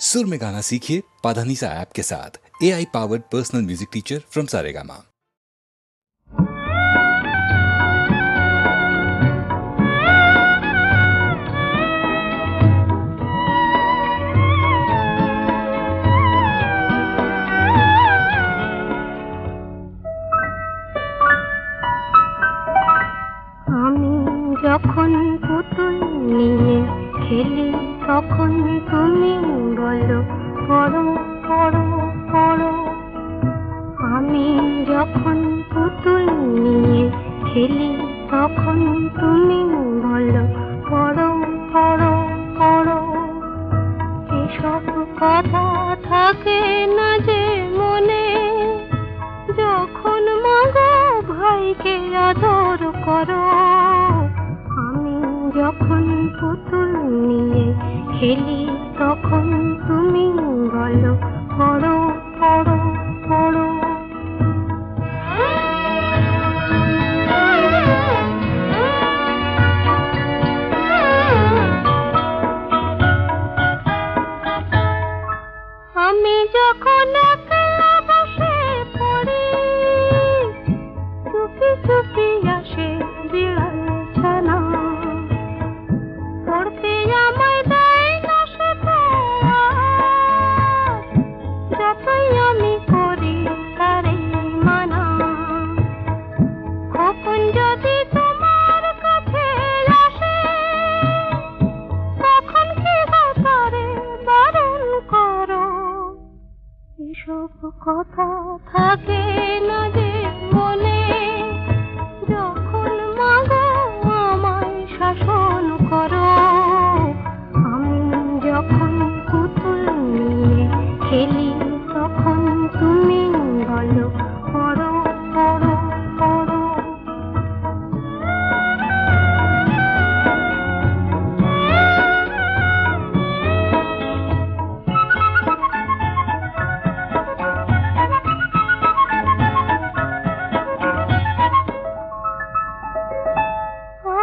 सुर में गाना सीखिए पाधानीसा ऐप के साथ। A I powered personal music teacher from Saregama যখন পুতুল নিয়ে খেলি, তখন তুমি বলো করো করো করো। আমি যখন পুতুল নিয়ে খেলি, তখন তুমি বলো, করো করো করো। এসব কথা থাকে না যে মনে, যখন মাগো ভাইকে আদর করো। আমি যখন পুতুল নিয়ে খেলি তখন তুমি বলো বড় কথা থাকে না যে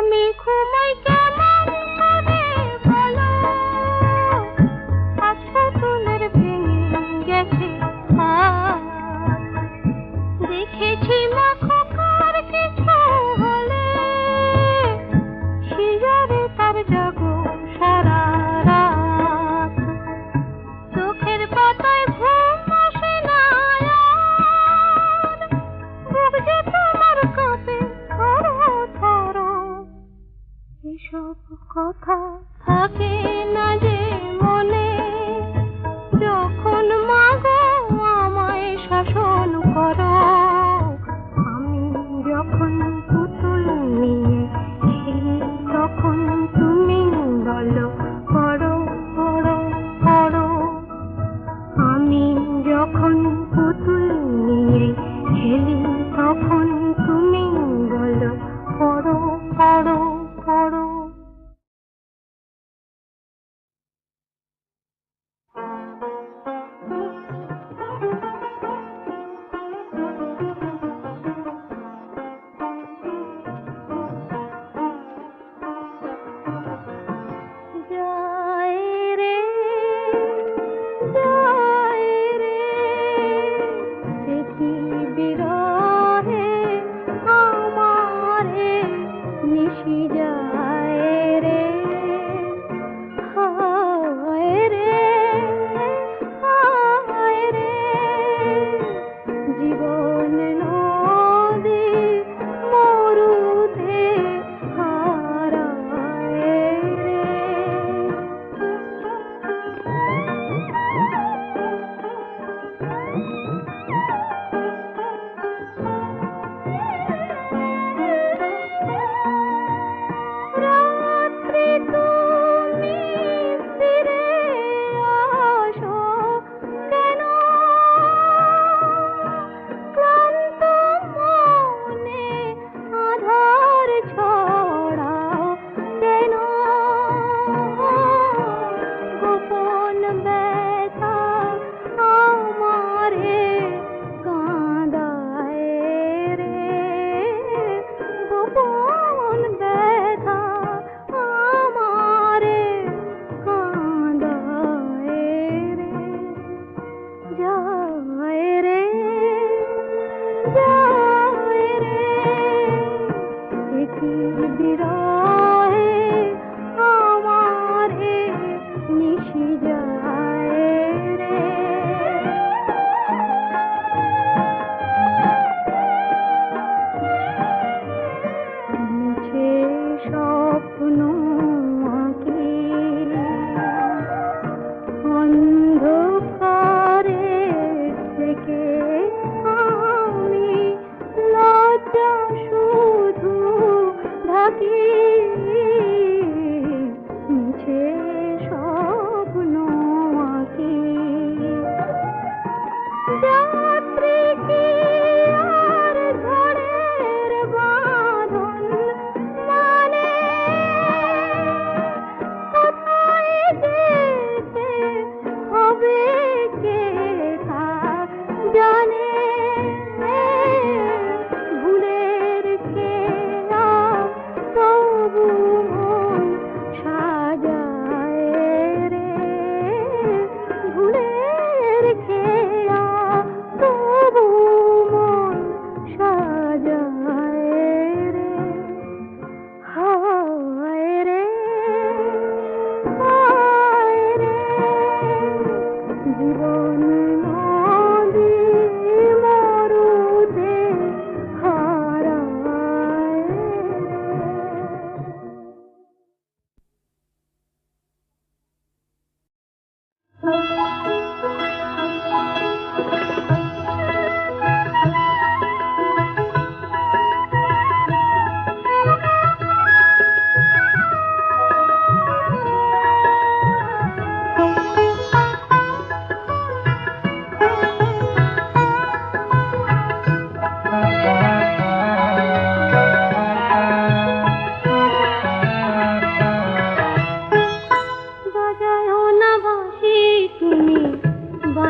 তুমি ঘুমাই কেমন?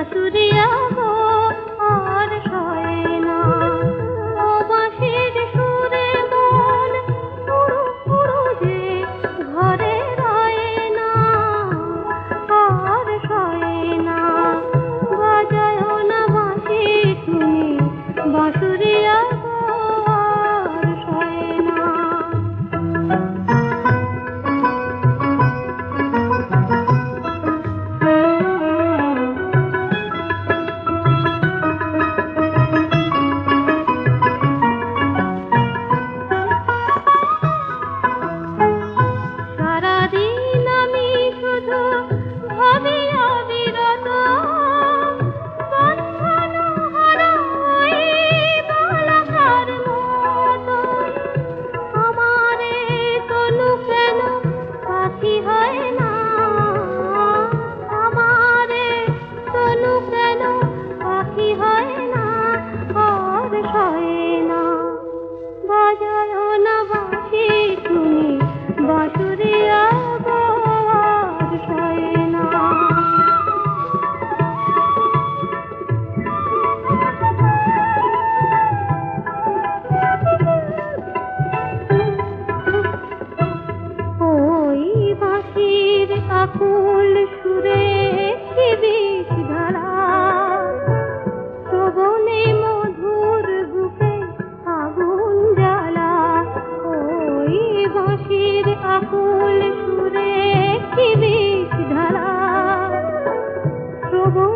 ಸಸುರಿಯಾ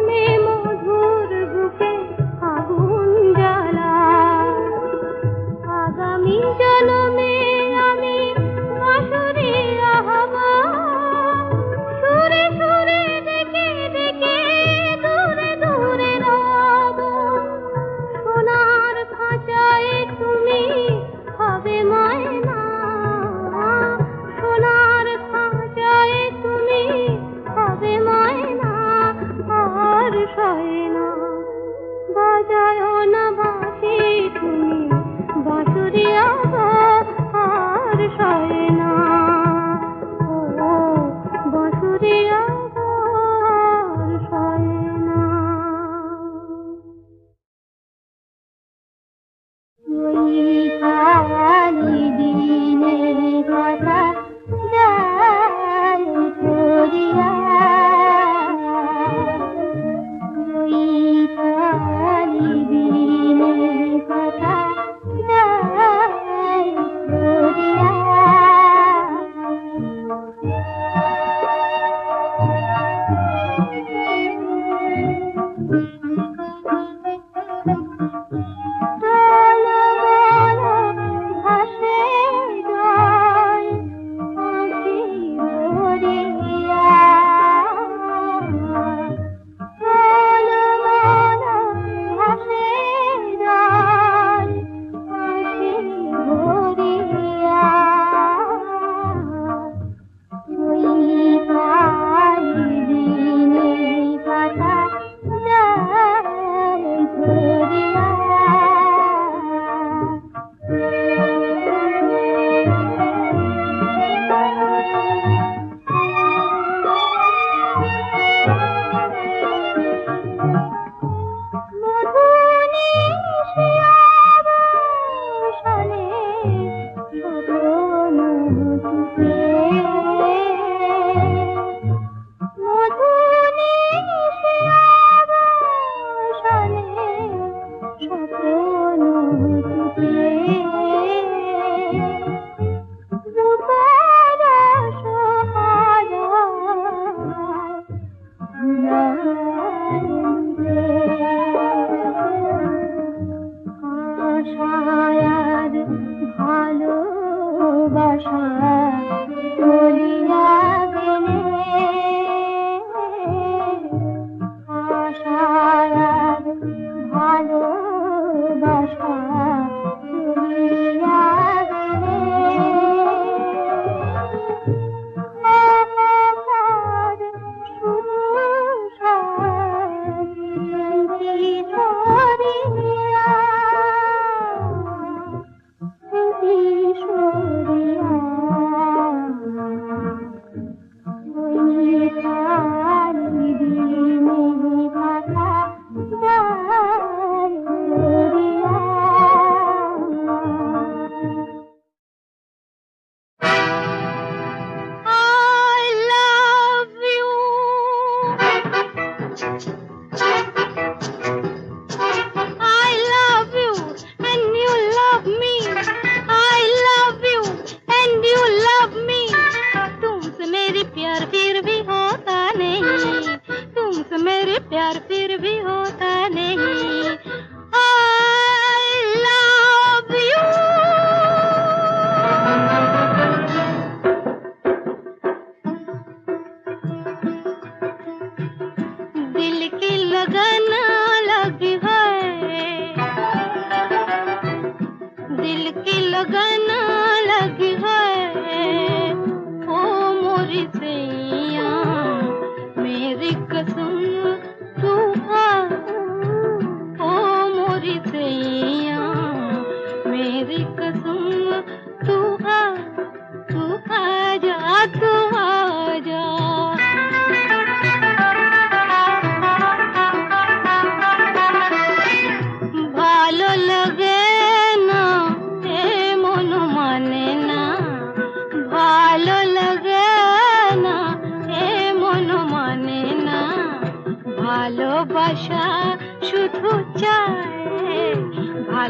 me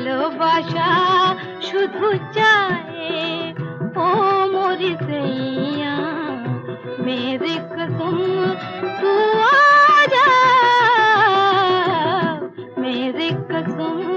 ভালোবাসা শুধু চায় ও মোরি সৈয়া মেরে কসম তু আ যা মেরে কসম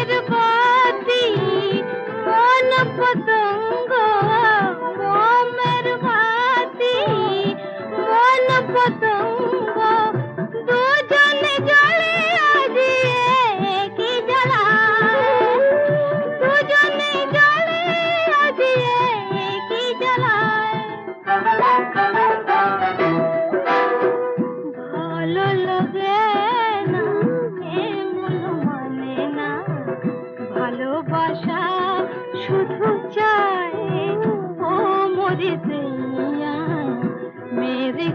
बर्बादी कौन पता मेरे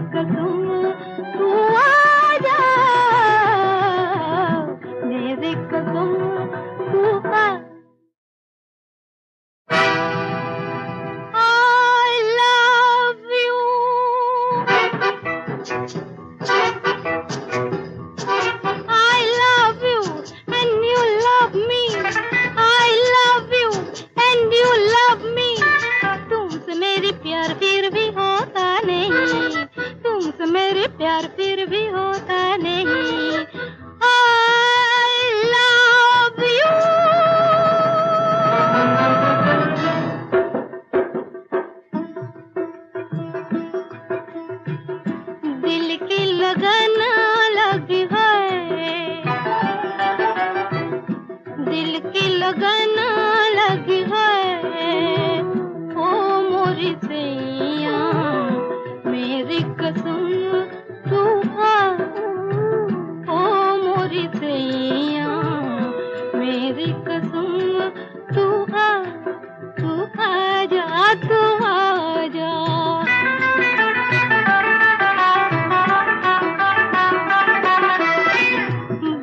तो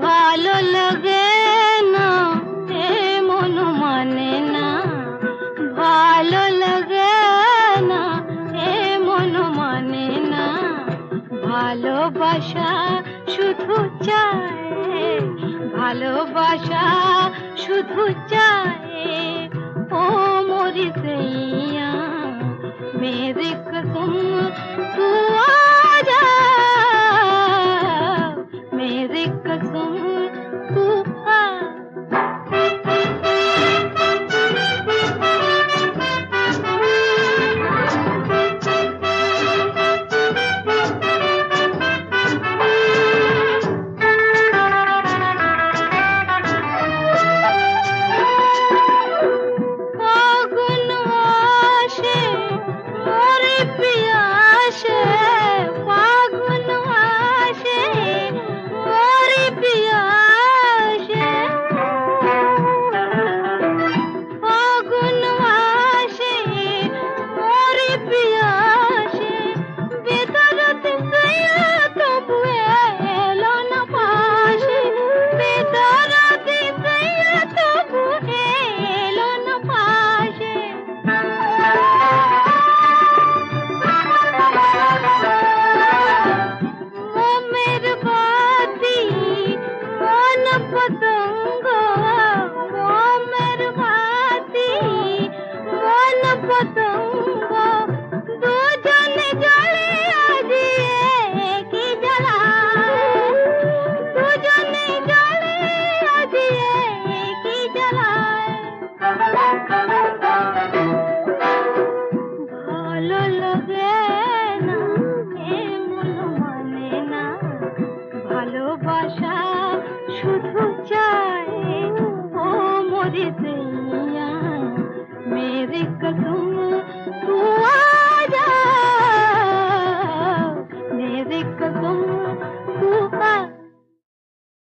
ভালো লাগে না এ মন মানে না ভালো লাগে এ মন মানে না ভালোবাসা শুধু চায় ভালোবাসা শুধু ॐ